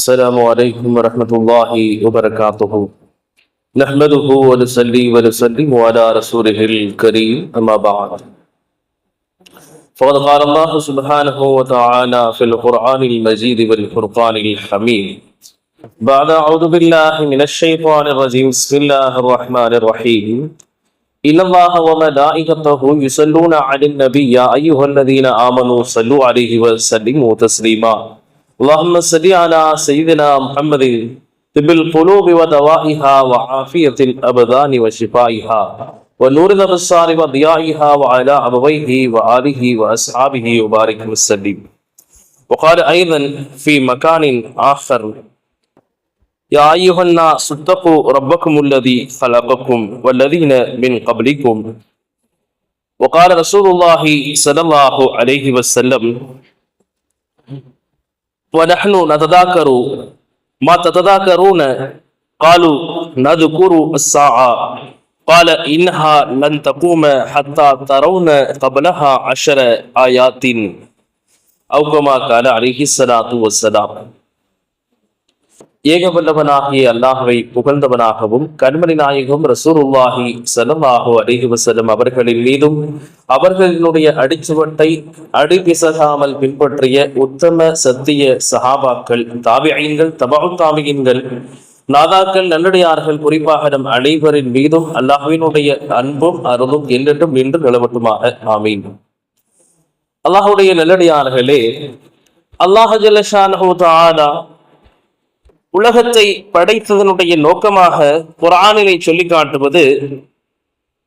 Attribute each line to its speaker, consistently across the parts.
Speaker 1: السلام عليكم ورحمة الله وبركاته. نحمده ونصلي ونسلم على رسوله الكريم أما بعد. فقد قال الله سبحانه وتعالى في القرآن المجيد والفرقان الحميد. بعد أعوذ بالله من الشيطان الرجيم. بسم الله الرحمن الرحيم. إن الله وملائكته يصلون على النبي يا أيها الذين آمنوا صلوا عليه وسلموا تسليما. اللهم صل على سيدنا محمد طب القلوب ودوائها وعافية الأبدان وشفائها ونور الأبصار وضيائها وعلى أبويه وآله وأصحابه وبارك وسلم. وقال أيضا في مكان آخر يا أيها الناس اتقوا ربكم الذي خلقكم والذين من قبلكم. وقال رسول الله صلى الله عليه وسلم ونحن نتذاكر ما تتذاكرون. قالوا نذكر الساعة. قال إنها لن تقوم حتى ترون قبلها عشر آيات أو كما قال عليه الصلاة والسلام. ஏகவல்லவனாகிய அல்லாஹுவை புகழ்ந்தவனாகவும் கண்மணி நாயகம் ரசூலுல்லாஹி ஸல்லல்லாஹு அலைஹி அவர்களின் மீதும் அவர்களினுடைய அடிச்சுவட்டை அடிபிசகாமல் பின்பற்றிய உத்தம சத்திய சஹாபாக்கள் தாபியங்கள் தபு தாபியங்கள் நாதாக்கள் நல்லடியார்கள் குறிப்பாக நம் அனைவரின் மீதும் அல்லாஹுவினுடைய அன்பும் அருளும் என்றென்றும் நின்று நிலவட்டுமாக. ஆமீன். அல்லாஹுடைய நல்லடியார்களே அல்லாஹ் ஜல்லஷானஹு உலகத்தை படைத்ததனுடைய நோக்கமாக குரானினை சொல்லி காட்டுவது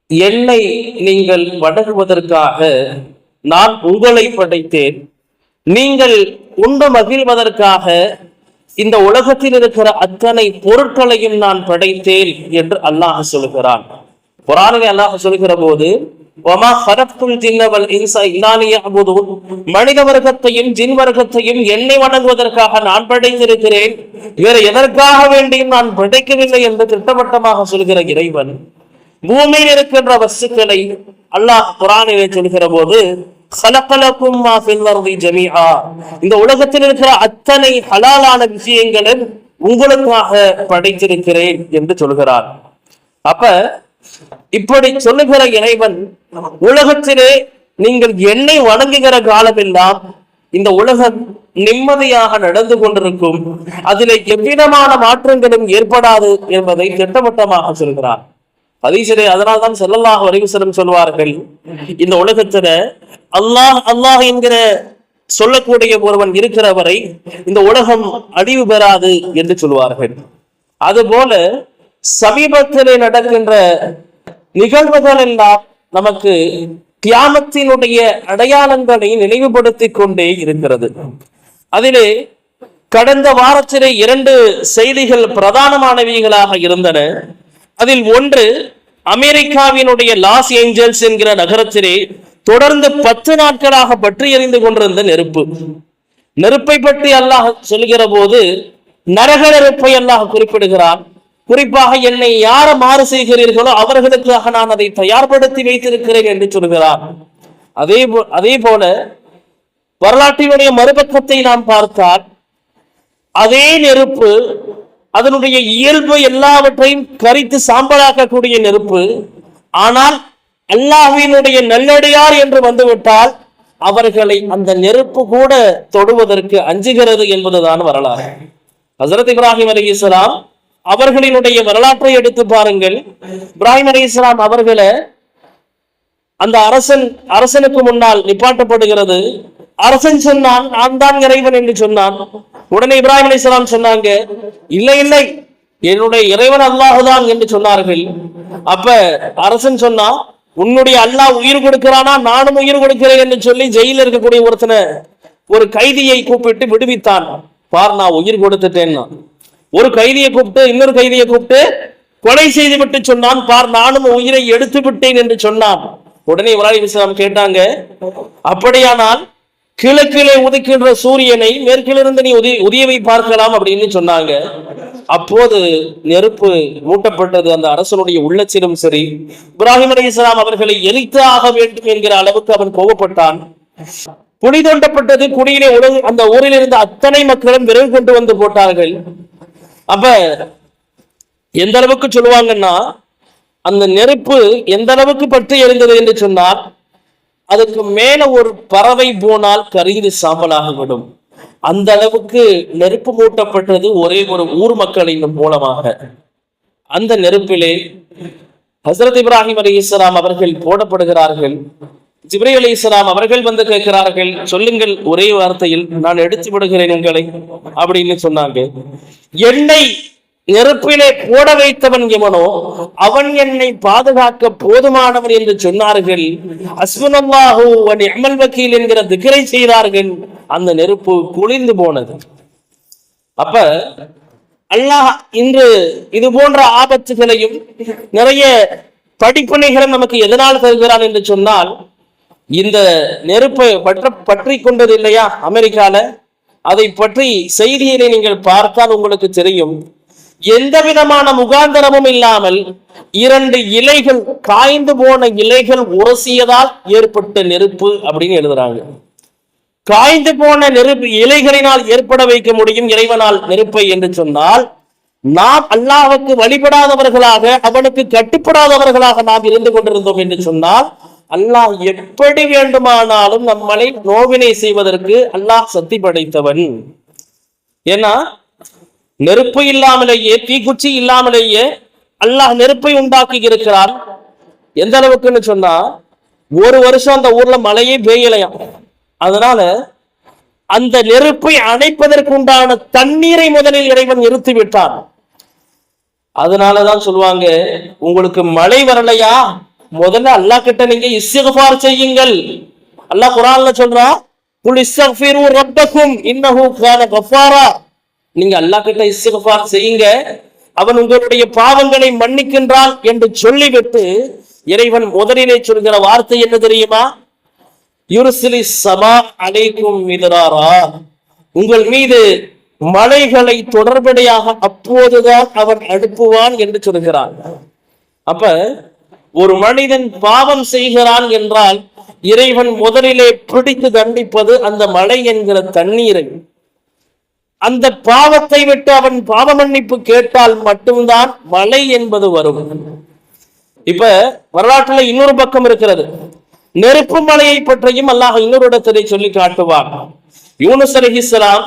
Speaker 1: என்னை நீங்கள் வணங்குவதற்காக நான் உங்களை படைத்தேன். நீங்கள் உண்டு மகிழ்வதற்காக இந்த உலகத்தில் இருக்கிற அத்தனை பொருட்களையும் நான் படைத்தேன் என்று அல்லாஹ் சொல்கிறான். குரானிலே அல்லாஹ் சொல்கிற போது ஒமா ஹரப்துல் ஜின்னவல் இன்சா இல்லானிய மனித வர்க்கத்தையும் ஜின் வர்க்கத்தையும் என்னை வணங்குவதற்காக நான் படைத்திருக்கிறேன். வேற எதற்காக வேண்டியும் நான் படைக்கவில்லை என்று திட்டவட்டமாக சொல்கிற இறைவன் பூமியில் இருக்கின்ற வஸ்துக்களை அல்லாஹ் குரானிலே சொல்கிற போது சலக்கலக்கும் ஜமீஆ. இந்த உலகத்தில் இருக்கிற அத்தனை ஹலாலான விஷயங்களும் உங்களுக்காக படைத்திருக்கிறேன் என்று சொல்கிறார். அப்ப இப்படி சொல்லுகிற இறைவன் உலகத்திலே நீங்கள் என்னை வணங்குகிற காலமெல்லாம் இந்த உலகம் நிம்மதியாக நடந்து கொண்டிருக்கும். அதிலே எவ்விதமான மாற்றங்களும் ஏற்படாது என்பதை திட்டவட்டமாக சொல்கிறார். அதீசரே அதனால்தான் செல்லல்லாக வரைவசனம் சொல்வார்கள் இந்த உலகத்துல அல்லாஹ் அல்லாஹ் என்கிற சொல்லக்கூடிய ஒருவன் இருக்கிற வரை இந்த உலகம் அழிவு பெறாது என்று சொல்வார்கள். அதுபோல சமீபத்திலே நடக்கின்ற நிகழ்வுகள் எல்லாம் நமக்கு தியாமத்தினுடைய அடையாளங்களை நினைவுபடுத்திக் கொண்டே இருக்கிறது. அதிலே கடந்த வாரத்திலே இரண்டு செய்திகள் பிரதானமானவைகளாக இருந்தன. அதில் ஒன்று அமெரிக்காவினுடைய லாஸ் ஏஞ்சல்ஸ் என்கிற நகரத்திலே தொடர்ந்து பத்து நாட்களாக பற்றி எறிந்து கொண்டிருந்த நெருப்பு. நெருப்பை பற்றி அல்லாஹ் சொல்கிற போது நரக நெருப்பை அல்லாஹ் குறிப்பிடுகிறான். குறிப்பாக என்னை யார மாறு செய்கிறீர்களோ அவர்களுக்காக நான் அதை தயார்படுத்தி வைத்திருக்கிறேன் என்று சொல்கிறார். அதே அதே போல வரலாற்றினுடைய மறுபக்கத்தை நாம் பார்த்தால் அதே நெருப்பு அதனுடைய இயல்பு எல்லாவற்றையும் கரித்து சாம்பலாக்கக்கூடிய நெருப்பு ஆனால் அல்லாஹினுடைய நல்லடியார் என்று வந்துவிட்டால் அவர்களை அந்த நெருப்பு கூட தொடுவதற்கு அஞ்சுகிறது என்பதுதான் வரலாறு. ஹசரத் இப்ராஹிம் அலி இஸ்லாம் அவர்களினுடைய வரலாற்றை எடுத்து பாருங்கள். இப்ராஹிம் அலி இஸ்லாம் அவர்களை அந்த அரசன் அரசனுக்கு முன்னால் நிப்பாட்டப்படுகிறது. அரசன் சொன்னான் நான் தான் இறைவன் என்று சொன்னான். உடனே இப்ராஹிம் அலி இஸ்லாம் சொன்னாங்க இல்லை இல்லை என்னுடைய இறைவன் அல்லாஹுதான் என்று சொன்னார்கள். அப்ப அரசன் சொன்னா உன்னுடைய அல்லாஹ் உயிர் கொடுக்கிறானா? நானும் உயிர் கொடுக்கிறேன் என்று சொல்லி ஜெயில இருக்கக்கூடிய ஒருத்தனை ஒரு கைதியை கூப்பிட்டு விடுவித்தான். பார் நான் உயிர் கொடுத்துட்டேன்னா ஒரு கைதியை கூப்பிட்டு இன்னொரு கைதியை கூப்பிட்டு கொலை செய்து விட்டு சொன்னான். பார் நானும் உயிரை எடுத்து விட்டேன் என்று சொன்னான். உடனே இப்ராஹிம் இஸ்லாம் கேட்டாங்க அப்படியானால் கிழக்கிலே உதிக்கின்ற சூரியனை மேற்கிலிருந்து நீ உதி உதயவை பார்க்கலாம் அப்படின்னு சொன்னாங்க. அப்போது நெருப்பு மூட்டப்பட்டது. அந்த அரசனுடைய உள்ளத்திலும் சரி இப்ராஹிம் அலி இஸ்லாம் அவர்களை எரித்து ஆக வேண்டும் என்கிற அளவுக்கு அவன் கோபப்பட்டான். குழி தோண்டப்பட்டது குழியிலே உலக அந்த ஊரில் இருந்த அத்தனை மக்களும் விறகு கொண்டு வந்து போட்டார்கள். அப்ப எந்த அளவுக்கு சொல்லுவாங்கன்னா அந்த நெருப்பு எந்த அளவுக்கு பற்றி எழுந்தது என்று சொன்னால் அதுக்கு மேல ஒரு பறவை போனால் கருகிது சாம்பலாகிவிடும் அந்த அளவுக்கு நெருப்பு மூட்டப்பட்டது ஒரே ஒரு ஊர் மக்களின் மூலமாக. அந்த நெருப்பிலே ஹசரத் இப்ராஹிம் அலி இஸ்லாம் அவர்கள் போடப்படுகிறார்கள். ஜிப்ரி அலி இஸ்லாம் அவர்கள் வந்து கேட்கிறார்கள் சொல்லுங்கள் ஒரே வார்த்தையில் நான் எடுத்து விடுகிறேன் உங்களை அப்படின்னு சொன்னாங்க. என்னை நெருப்பிலே போட வைத்தவன் எவனோ அவன் என்னை பாதுகாக்க போதுமானவன் என்று சொன்னார்கள். அஸ்வனம்மாகோ அவன் எம்எல் வக்கீல் என்கிற திகரை செய்தார்கள். அந்த நெருப்பு குளிர்ந்து போனது. அப்ப அல்லாஹ் இன்று இது போன்ற ஆபத்துகளையும் நிறைய படிப்பினைகளும் நமக்கு எதனால் தருகிறான் என்று சொன்னால் இந்த நெருப்பை பற்ற பற்றி கொண்டது இல்லையா அமெரிக்கால? அதை பற்றி செய்தியிலே நீங்கள் பார்த்தால் உங்களுக்கு தெரியும். எந்த விதமான முகாந்தரமும் இல்லாமல் இரண்டு இலைகள் காய்ந்து போன இலைகள் உரசியதால் ஏற்பட்ட நெருப்பு அப்படின்னு எழுதுறாங்க. காய்ந்து போன நெருப்பு இலைகளினால் ஏற்பட வைக்க முடியும் இறைவனால் நெருப்பை என்று சொன்னால் நாம் அல்லாவுக்கு வழிபடாதவர்களாக அவனுக்கு கட்டுப்படாதவர்களாக நாம் இருந்து கொண்டிருந்தோம் என்று சொன்னால் அல்லாஹ் எப்படி வேண்டுமானாலும் நம்மளை நோவினை செய்வதற்கு அல்லாஹ் சக்தி படைத்தவன் ஏன்னா நெருப்பு இல்லாமலேயே தீக்குச்சி இல்லாமலேயே அல்லாஹ் நெருப்பை உண்டாக்கி இருக்கிறார் எந்த அளவுக்குன்னு சொன்னா ஒரு வருஷம் அந்த ஊர்ல மழையே பெய்யலையாம் அதனால அந்த நெருப்பை அணைப்பதற்கு உண்டான தண்ணீரை முதலில் இறைவன் நிறுத்தி விட்டான் அதனாலதான் சொல்லுவாங்க உங்களுக்கு மழை வரலையா? முதல்ல அல்லாஹ் கிட்ட நீங்க இஸ்திகபார் செய்யுங்கள். அல்லாஹ் குரான்ல சொல்றா குல் இஸ்தக்ஃபிரு ரப்பக்கும் இன்னஹு கான கஃபாரா நீங்க அல்லாஹ் கிட்ட இஸ்திகபார் செய்யுங்க. அவன் உங்களுடைய பாவங்களை மன்னிக்கின்றான் என்று சொல்லிவிட்டு இறைவன் முதலிலே சொல்கிற வார்த்தை என்ன தெரியுமா? யுருசிலி சமா அலைக்கும் மிதராரா. உங்கள் மீது மலைகளை தொடர்படையாக அப்போதுதான் அவன் அனுப்புவான் என்று சொல்கிறான். அப்ப ஒரு மனிதன் பாவம் செய்கிறான் என்றால் இறைவன் முதலிலே பிடித்து தண்டிப்பது அந்த மழை என்கிற தண்ணீரை. அந்த பாவத்தை விட்டு அவன் பாவ மன்னிப்பு கேட்டால் மட்டும்தான் மழை என்பது வரும். இப்ப வரலாற்றுல இன்னொரு பக்கம் இருக்கிறது. நெருப்பு மலையை பற்றியும் அல்லாஹ் இன்னொரு இடத்திலே சொல்லி காட்டுவார் யூனஸ் அலிஹிஸ்லாம்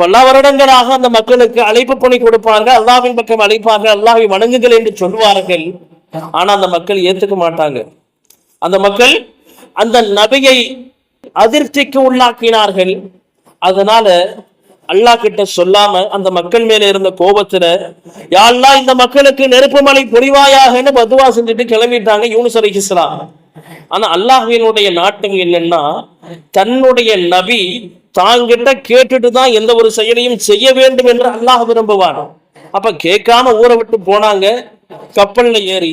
Speaker 1: பல வருடங்களாக அந்த மக்களுக்கு அழைப்பு பணி கொடுப்பார்கள். அல்லாவின் பக்கம் அழைப்பார்கள். அல்லாஹை வணங்குங்கள் என்று சொல்வார்கள் ஆனா அந்த மக்கள் ஏத்துக்க மாட்டாங்க. அந்த மக்கள் அந்த நபியை அதிர்ச்சிக்கு உள்ளாக்கினார்கள். அதனால அல்லாஹ் கிட்ட சொல்லாம அந்த மக்கள் மேல இருந்த கோபத்துல யாழ்லா இந்த மக்களுக்கு நெருப்பு மலை பொறிவாயாகன்னு பதுவா செஞ்சுட்டு கிளம்பிட்டாங்க யூனுஸ் ஆனா அல்லாஹினுடைய நாட்டம் என்னன்னா தன்னுடைய நபி தாங்கிட்ட கேட்டுட்டு தான் எந்த ஒரு செயலையும் செய்ய வேண்டும் என்று அல்லாஹ் விரும்புவான். அப்ப கேட்காம ஊரை விட்டு போனாங்க. கப்பல்ல ஏறி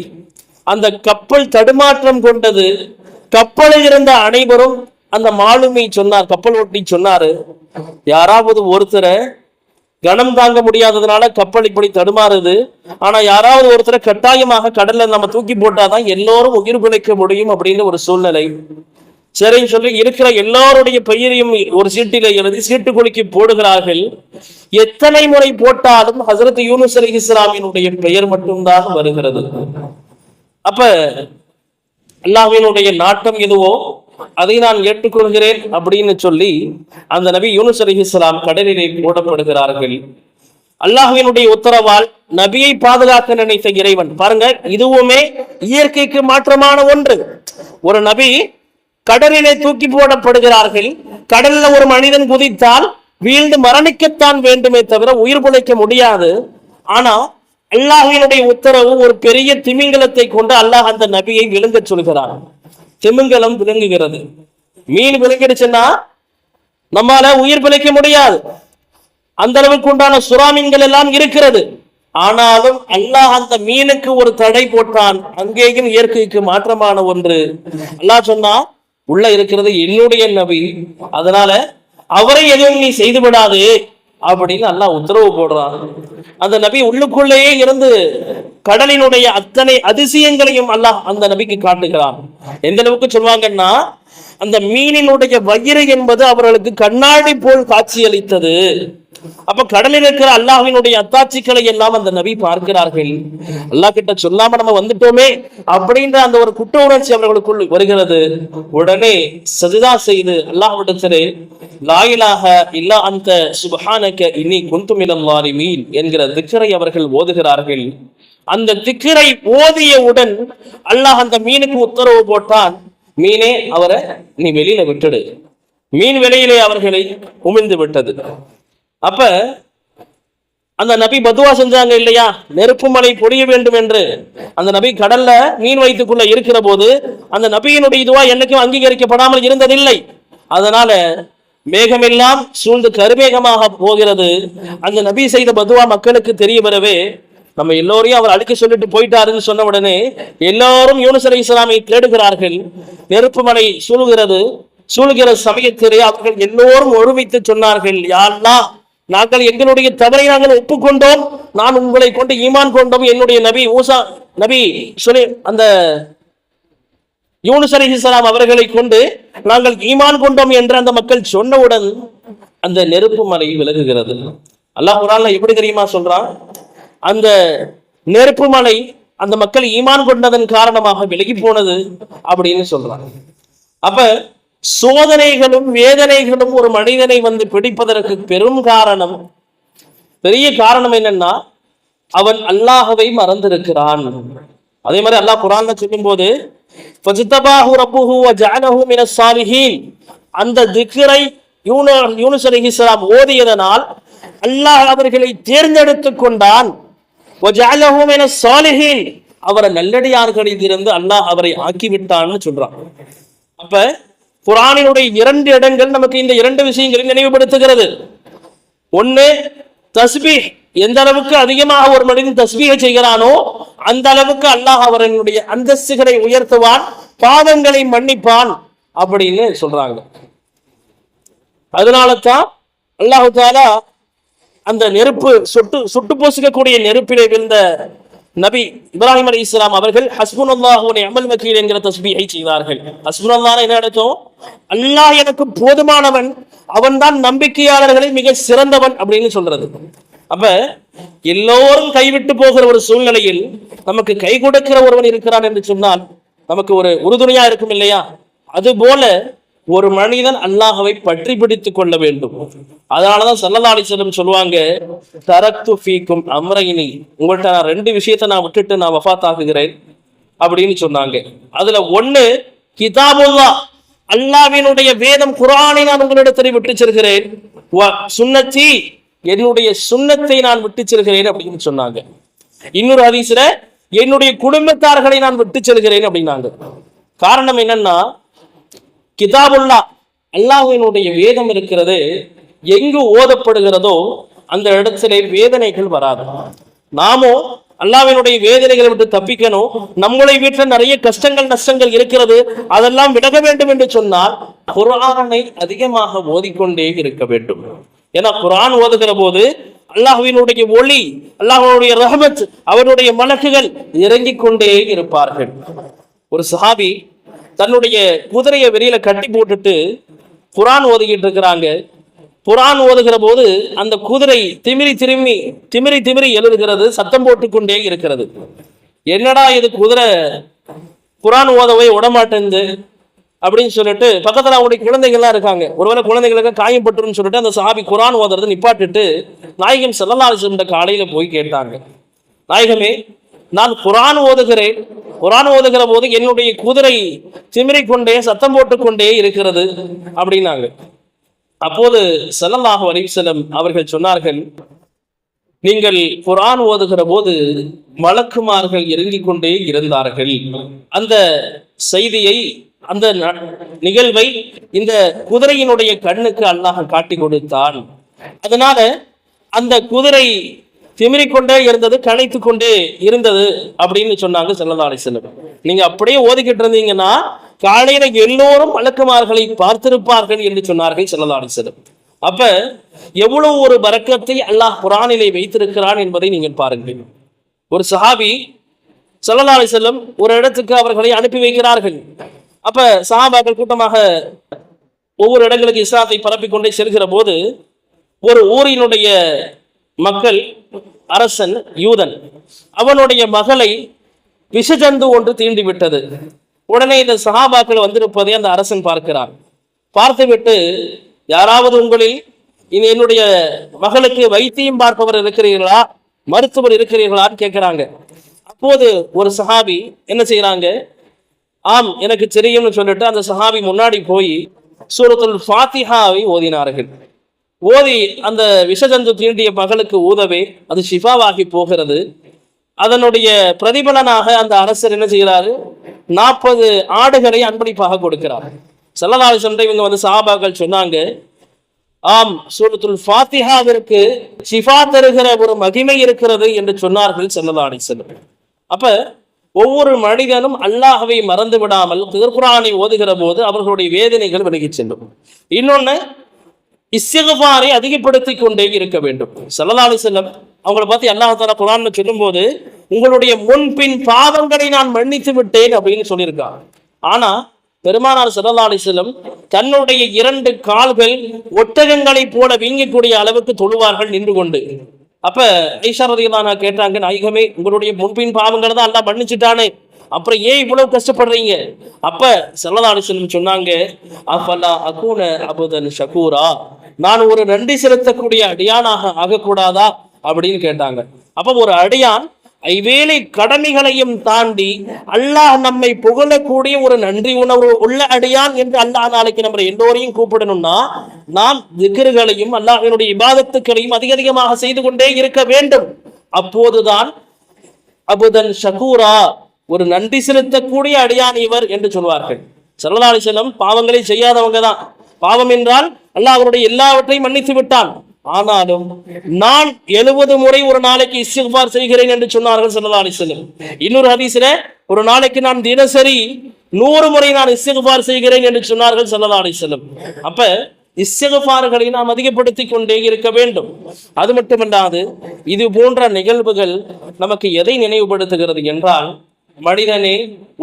Speaker 1: அந்த கப்பல் தடுமாற்றம் கொண்டது கப்பலில் இருந்த அனைவரும் அந்த மாலுமி சொன்னார் கப்பல் ஓட்டி சொன்னாரு யாராவது ஒருத்தரை கனம் தாங்க முடியாததுனால கப்பல் இப்படி தடுமாறுது ஆனா யாராவது ஒருத்தரை கட்டாயமாக கடல்ல நம்ம தூக்கி போட்டாதான் எல்லோரும் உயிர் பிழைக்க முடியும் அப்படின்னு ஒரு சூழ்நிலை. சரின்னு சொல்லி இருக்கிற எல்லாருடைய பெயரையும் ஒரு சீட்டில எழுதி சீட்டு குலுக்கி போடுகிறார்கள். எத்தனை முறை போட்டாலும் ஹசரத் யூனுஸ் அலி இஸ்லாமினுடைய பெயர் மட்டும்தான் வருகிறது. அப்ப அல்லாஹினுடைய நாட்டம் எதுவோ அதை நான் ஏற்றுக்கொள்கிறேன் அப்படின்னு சொல்லி அந்த நபி யூனுஸ் அலிஹிஸ்லாம் கடலிலே போடப்படுகிறார்கள். அல்லாஹ்வினுடைய உத்தரவால் நபியை பாதுகாக்க நினைத்த இறைவன். பாருங்க இதுவுமே இயற்கைக்கு மாற்றமான ஒன்று. ஒரு நபி கடலிலே தூக்கி போடப்படுகிறார்கள். கடல்ல ஒரு மனிதன் குதித்தால் வீழ்ந்து மரணிக்கத்தான் வேண்டுமே தவிர உயிர் பிழைக்க முடியாது. ஆனா அல்லாஹினுடைய உத்தரவு ஒரு பெரிய திமிங்கலத்தை கொண்டு அல்லாஹ் அந்த நபியை விழுங்க சொல்கிறான். திமிங்கலம் விளங்குகிறது மீன் விளங்கிடுச்சுன்னா நம்மால உயிர் பிழைக்க முடியாது. அந்த அளவுக்கு உண்டான சுறாமீன்கள் எல்லாம் இருக்கிறது. ஆனாலும் அல்லாஹ் அந்த மீனுக்கு ஒரு தடை போட்டான். அங்கேயும் இயற்கைக்கு மாற்றமான ஒன்று. அல்லாஹ் சொன்னா உள்ள இருக்கிறது என்னுடைய நபி. அதனால அவரை எதுவும் நீ செய்துவிடாது அப்படின்னு அல்லாஹ் உத்தரவு போடுறான். அந்த நபி உள்ளுக்குள்ளேயே இருந்து கடலினுடைய அத்தனை அதிசயங்களையும் அல்லாஹ் அந்த நபிக்கு காட்டுகிறான். எந்த அளவுக்கு சொல்லுவாங்கன்னா
Speaker 2: அந்த மீனினுடைய வயிறு என்பது அவர்களுக்கு கண்ணாடி போல் காட்சியளித்தது. அப்ப கடலில் இருக்கிற அல்லாஹினுடைய அத்தாட்சிகளை எல்லாம் அந்த நபி பார்க்கிறார்கள். அல்லாஹ் கிட்ட சொல்லாம நம்ம வந்துட்டோமே அப்படின்ற அந்த ஒரு குற்ற உணர்ச்சி அவர்களுக்குள் வருகிறது. உடனே சஜிதா செய்து அல்லாஹ்விடத்திலே லாயிலாக இல்லா அந்த சுபஹானக இனி குந்துமிலம் மீன் என்கிற திக்கரை அவர்கள் ஓதுகிறார்கள். அந்த திக்கரை ஓதியவுடன் அல்லாஹ் அந்த மீனுக்கு உத்தரவு போட்டான். மீனே அவரை நீ வெளியில விட்டுடு. மீன் வெளியிலே அவர்களை உமிழ்ந்து விட்டது. அப்ப அந்த நபி பதுவா செஞ்சாங்க இல்லையா? நெருப்பு மலை பொழிய வேண்டும் என்று. அந்த நபி கடல்ல மீன் வயிற்றுக்குள்ள இருக்கிற போது அந்த நபியினுடைய இதுவா என்னைக்கும் அங்கீகரிக்கப்படாமல் இருந்ததில்லை. அதனால மேகமெல்லாம் சூழ்ந்து கருமேகமாக போகிறது. அந்த நபி செய்த பதுவா மக்களுக்கு தெரிய வரவே நம்ம எல்லோரையும் அவர் அழுக்க சொல்லிட்டு போயிட்டாருன்னு சொன்ன உடனே எல்லாரும் யூனுஸ் இஸ்லாமை தேடுகிறார்கள். நெருப்பு மலை சூழுகிறது. சூழுகிற சமயத்திலே அவர்கள் எல்லோரும் ஒருமித்து சொன்னார்கள் யாருன்னா நாங்கள் எங்களுடைய தவறை நாங்கள் ஒப்புக்கொண்டோம். நான் உங்களை கொண்டு ஈமான் கொண்டோம். என்னுடைய நபி ஊசா நபி சொல்லி அந்த யூனுஸ் இஸ்லாம் அவர்களை கொண்டு நாங்கள் ஈமான் கொண்டோம் என்று அந்த மக்கள் சொன்னவுடன் அந்த நெருப்பு மலை விலகுகிறது. அல்லாஹ் குரான்ல எப்படி தெரியுமா சொல்றான்? அந்த நெருப்பு மலை அந்த மக்கள் ஈமான் கொண்டதன் காரணமாக விலகி போனது அப்படின்னு சொல்றாங்க அப்ப சோதனைகளும் வேதனைகளும் ஒரு மனிதனை வந்து பிடிப்பதற்கு பெரும் காரணம் பெரிய காரணம் என்னன்னா அவன் அல்லாஹவை மறந்திருக்கிறான். அதே மாதிரி அல்லாஹ் குரான்ல சொல்லும்போது போது அந்த திக்ரை யூனு யூனுஸ் இஸ்லாம் ஓதியதனால் அல்லாஹ் அவர்களை தேர்ந்தெடுத்து கொண்டான். அவரை நல்லடியார்களிலிருந்து அல்லாஹ் அவரை ஆக்கிவிட்டான்னு சொல்றான். அப்ப குரானினுடைய இரண்டு இடங்கள் நமக்கு இந்த இரண்டு விஷயங்களை நினைவுபடுத்துகிறது. ஒண்ணு தஸ்பீ எந்த அளவுக்கு அதிகமாக ஒரு மனிதன் தஸ்பீக செய்கிறானோ அந்த அளவுக்கு அல்லாஹ் அவர்களுடைய அந்தஸ்துகளை உயர்த்துவான் பாவங்களை மன்னிப்பான் அப்படின்னு சொல்றாங்க. அதனால தான் அல்லாஹு தாலா அந்த நெருப்பு சுட்டு சுட்டு பூசிக்கக்கூடிய நெருப்பிலே விழுந்த நபி இப்ராஹிம் அலி இஸ்லாம் அவர்கள் ஹஸ்புன் அல்லாஹுனை அமல் வக்கீல் என்கிற தஸ்பியை செய்தார்கள். ஹஸ்புன் அல்லாஹ் என்ன அர்த்தம் அல்லாஹ் எனக்கு போதுமானவன் அவன்தான் நம்பிக்கையாளர்களை மிக சிறந்தவன் அப்படின்னு சொல்றது. அப்ப எல்லோரும் கைவிட்டு போகிற ஒரு சூழ்நிலையில் நமக்கு கை கொடுக்கிற ஒருவன் இருக்கிறான் என்று சொன்னால் நமக்கு ஒரு உறுதுணையா இருக்கும் இல்லையா? அதுபோல ஒரு மனிதன் அல்லாஹவை பற்றி பிடித்துக் கொள்ள வேண்டும். அதனாலதான் சல்லல்லா சொல்லுவாங்க தரக்து ஃபீக்கும் அம்ரைனி. உங்கள்கிட்ட நான் ரெண்டு விஷயத்தை நான் விட்டுட்டு நான் வஃபாத் ஆகுகிறேன் அப்படின்னு சொன்னாங்க. அதுல ஒண்ணு கிதாபுல்லா அல்லாவினுடைய வேதம் குரானை நான் உங்களிடத்தில் விட்டு செல்கிறேன். சுண்ணத்தி என்னுடைய சுண்ணத்தை நான் விட்டு செல்கிறேன் அப்படின்னு சொன்னாங்க. இன்னொரு ஹதீஸ்ல என்னுடைய குடும்பத்தார்களை நான் விட்டு செல்கிறேன் அப்படின்னாங்க. காரணம் என்னன்னா கிதாபுல்லா அல்லாஹினுடைய வேதம் இருக்கிறது. எங்கு ஓதப்படுகிறதோ அந்த இடத்திலே வேதனைகள் வராது. நாமோ அல்லாவினுடைய வேதனைகளை விட்டு தப்பிக்கணும். நம்முடைய வீட்டில் நிறைய கஷ்டங்கள் நஷ்டங்கள் இருக்கிறது. அதெல்லாம் விலக வேண்டும் என்று சொன்னால் குரானை அதிகமாக ஓதிக்கொண்டே இருக்க வேண்டும். ஏன்னா குரான் ஓதுகிற போது அல்லாஹுவினுடைய ஒளி அல்லாஹனுடைய ரஹமத் அவருடைய மலக்குகள் இறங்கிக் கொண்டே இருப்பார்கள். ஒரு சஹாபி தன்னுடைய குதிரையை வெளியில கட்டி போட்டுட்டு குரான் ஓதுகிட்டு இருக்கிறாங்க குரான் ஓதுகிற போது அந்த குதிரை திமிரி திரும்பி திமிரி திமிரி எழுதுகிறது சத்தம் போட்டுக்கொண்டே இருக்கிறது. என்னடா இது குதிரை? குரான் ஓதவே விடமாட்டேங்குது அப்படின்னு சொல்லிட்டு பக்கத்தில் அவங்களுடைய குழந்தைகள்லாம் இருக்காங்க. ஒருவேளை குழந்தைகளுக்கு காயம் பட்டுருன்னு சொல்லிட்டு அந்த சாபி குரான் ஓதுறது நிப்பாட்டிட்டு நாயகம் செல்லல்லாசிட்ட காலையில் போய் கேட்டாங்க. நாயகமே நான் குரான் ஓதுகிறேன் குரான் ஓதுகிற போது என்னுடைய குதிரை திமிரிக்கொண்டே சத்தம் போட்டுக்கொண்டே இருக்கிறது அப்படின்னாங்க. அப்போது ஸல்லல்லாஹு அலைஹி அவர்கள் சொன்னார்கள் நீங்கள் குரான் ஓதுகிற போது மலக்குமார்கள் இறங்கிக் கொண்டே இருந்தார்கள். அந்த செய்தியை அந்த ந- நிகழ்வை இந்த குதிரையினுடைய கண்ணுக்கு அல்லாஹ் காட்டி கொடுத்தான். அதனால அந்த குதிரை திமிரிக்கொண்டே இருந்தது கனைத்து கொண்டே இருந்தது அப்படின்னு சொன்னாங்க ஸல்லல்லாஹு செல்லும் நீங்க அப்படியே ஓதிக்கிட்டு இருந்தீங்கன்னா காலையில எல்லோரும் மலக்குமார்களை பார்த்திருப்பார்கள் என்று சொன்னார்கள் ஸல்லல்லாஹு அலைஹி அப்ப எவ்வளவு ஒரு வரக்கத்தை அல்லாஹ் குரானிலே வைத்திருக்கிறான் என்பதை நீங்கள் பாருங்கள். ஒரு சஹாபி ஸல்லல்லாஹு செல்லும் ஒரு இடத்துக்கு அவர்களை அனுப்பி வைக்கிறார்கள். அப்ப சஹாபாக்கள் கூட்டமாக ஒவ்வொரு இடங்களுக்கு இஸ்லாத்தை பரப்பிக் கொண்டே செல்கிற போது ஒரு ஊரினுடைய மக்கள் அரசன் யூதன் அவனுடைய மகளை விஷஜந்து ஒன்று தீண்டி விட்டது உடனே இந்த சகாபாக்கள் வந்திருப்பதை அந்த அரசன் பார்க்கிறான். பார்த்துவிட்டு யாராவது உங்களில் இது என்னுடைய மகளுக்கு வைத்தியம் பார்ப்பவர் இருக்கிறீர்களா? மருத்துவர் இருக்கிறீர்களான்னு கேட்கிறாங்க. அப்போது ஒரு சஹாபி என்ன செய்கிறாங்க? ஆம் எனக்கு தெரியும்னு சொல்லிட்டு அந்த சஹாபி முன்னாடி போய் சூரத்துல் ஃபாத்திஹாவை ஓதினார்கள். ஓதி அந்த விஷஜந்து தீண்டிய மகளுக்கு ஊதவே அது ஷிஃபாவாகி போகிறது. அதனுடைய பிரதிபலனாக அந்த அரசர் என்ன செய்கிறாரு? நாற்பது ஆடுகளை அன்பளிப்பாக கொடுக்கிறார். செல்லலாறு சென்ற இவங்க வந்து சாபாக்கள் சொன்னாங்க ஆம் சூரத்துல் ஃபாத்திஹாவிற்கு ஷிஃபா தருகிற ஒரு மகிமை இருக்கிறது என்று சொன்னார்கள் செல்லலாடி செல்லும் அப்ப ஒவ்வொரு மனிதனும் அல்லாஹவை மறந்து விடாமல் திருக்குறானை ஓதுகிற போது அவர்களுடைய வேதனைகள் விலகிச் செல்லும். இன்னொன்னு இஸ்திகபாரை அதிகப்படுத்திக் கொண்டே இருக்க வேண்டும். சல்லல்லாஹு செல்லம் அவங்கள பார்த்து அல்லாஹ் குரான் குரான்ல சொல்லும்போது உங்களுடைய முன்பின் பாவங்களை நான் மன்னித்து விட்டேன் அப்படின்னு சொல்லியிருக்கான் ஆனா பெருமானார் ஸல்லல்லாஹு செல்லம் தன்னுடைய இரண்டு கால்கள் ஒட்டகங்களைப் போல வீங்கக்கூடிய அளவுக்கு தொழுவார்கள் நின்று கொண்டு. அப்ப ஐஷா ரதியல்லாஹு கேட்டாங்க நாயகமே உங்களுடைய முன்பின் பாவங்களை தான் எல்லாம் மன்னிச்சுட்டானே. அப்புறம் ஏன் இவ்வளவு கஷ்டப்படுறீங்க? அப்ப ஸல்லல்லாஹு சொன்னாங்க அப்பல்லா அகூன அபுதன் ஷகூரா? நான் ஒரு நன்றி செலுத்தக்கூடிய அடியானாக ஆகக்கூடாதா? அப்படின்னு கேட்டாங்க. அப்போ ஒரு அடியான் ஐவேளை கடமைகளையும் தாண்டி அல்லாஹ் நம்மை புகழக்கூடிய ஒரு நன்றி உணர்வு உள்ள அடியான் என்று அல்லாஹ் நாளைக்கு நம்ம எல்லோரையும் கூப்பிடணும்னா நாம் திகர்களையும் அல்லாஹினுடைய இபாதத்துக்களையும் அதிக அதிகமாக செய்து கொண்டே இருக்க வேண்டும். அப்போதுதான் அபுதன் ஷகூரா ஒரு நன்றி செலுத்தக்கூடிய அடியான் இவர் என்று சொல்வார்கள். சல்லல்லாஹு அலைஹி பாவங்களை செய்யாதவங்க தான். பாவம் என்றால் அல்லாஹ் அவருடைய எல்லாவற்றையும் மன்னித்து விட்டான். ஆனாலும் நான் எழுபது முறை ஒரு நாளைக்கு இஸ்திக்பார் செய்கிறேன் என்று சொன்னார்கள் சொன்னதா அலைஹி இன்னொரு ஹதீஸ்ல ஒரு நாளைக்கு நான் தினசரி நூறு முறை நான் இஸ்திக்பார் செய்கிறேன் என்று சொன்னார்கள் சல்லல்லாஹு அலைஹி அப்ப இஸ்திக்பார்களை நாம் அதிகப்படுத்திக் கொண்டே இருக்க வேண்டும். அது மட்டுமல்லாது இது போன்ற நிகழ்வுகள் நமக்கு எதை நினைவுபடுத்துகிறது என்றால் மனிதனே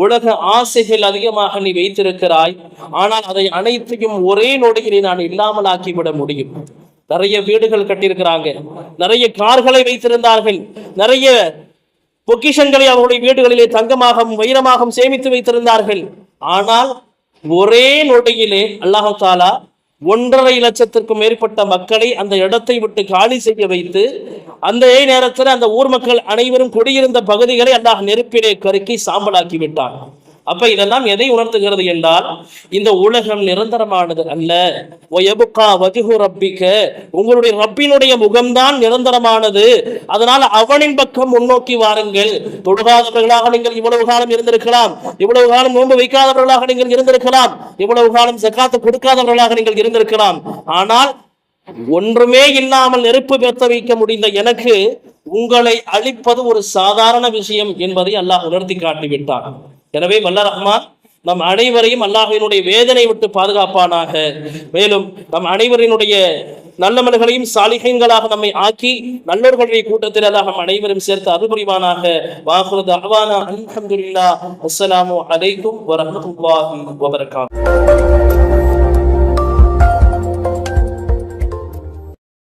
Speaker 2: உலக ஆசைகள் அதிகமாக நீ வைத்திருக்கிறாய். ஆனால் அதை அனைத்தையும் ஒரே நொடியிலே நான் இல்லாமல் ஆக்கிவிட முடியும். நிறைய வீடுகள் கட்டியிருக்கிறாங்க. நிறைய கார்களை வைத்திருந்தார்கள். நிறைய பொக்கிஷன்களை அவருடைய வீடுகளிலே தங்கமாகவும் வைரமாகவும் சேமித்து வைத்திருந்தார்கள். ஆனால் ஒரே நொடியிலே அல்லாஹாலா ஒன்றரை லட்சத்திற்கும் மேற்பட்ட மக்களை அந்த இடத்தை விட்டு காலி செய்ய வைத்து அந்த நேரத்தில் அந்த ஊர் மக்கள் அனைவரும் குடியிருந்த பகுதிகளை அல்லாஹ் நெருப்பிலே கருக்கி சாம்பலாக்கி விட்டான். அப்ப இதெல்லாம் எதை உணர்த்துகிறது என்றால் இந்த உலகம் நிரந்தரமானது அல்ல. ஒயபுக்கா வதிகு ரப்பிக்க. உங்களுடைய ரப்பினுடைய முகம்தான் நிரந்தரமானது. அதனால் அவனின் பக்கம் முன்னோக்கி வாருங்கள். தொழுகாதவர்களாக நீங்கள் இவ்வளவு காலம் இருந்திருக்கலாம். இவ்வளவு காலம் நோன்பு வைக்காதவர்களாக நீங்கள் இருந்திருக்கலாம். இவ்வளவு காலம் செக்காத்து கொடுக்காதவர்களாக நீங்கள் இருந்திருக்கலாம். ஆனால் ஒன்றுமே இல்லாமல் நெருப்பு பெற்ற வைக்க முடிந்த எனக்கு உங்களை அழிப்பது ஒரு சாதாரண விஷயம் என்பதை அல்லாஹ் உணர்த்தி காட்டிவிட்டான். எனவே வல்ல ரஹ்மான் நம் அனைவரையும் அல்லாஹினுடைய வேதனை விட்டு பாதுகாப்பானாக. மேலும் நம் அனைவரினுடைய நல்லமல்களையும் சாலிகங்களாக நம்மை ஆக்கி நல்லவர்களுடைய கூட்டத்தில் அல்லாஹ் நம் அனைவரும் சேர்த்து அருள்புரிவானாக. வாகுறது அஹ்வானா அல்ஹம்துலில்லாஹ் அஸ்ஸலாமு அலைக்கும் வரமத்துல்லாஹி வபரகாத்துஹு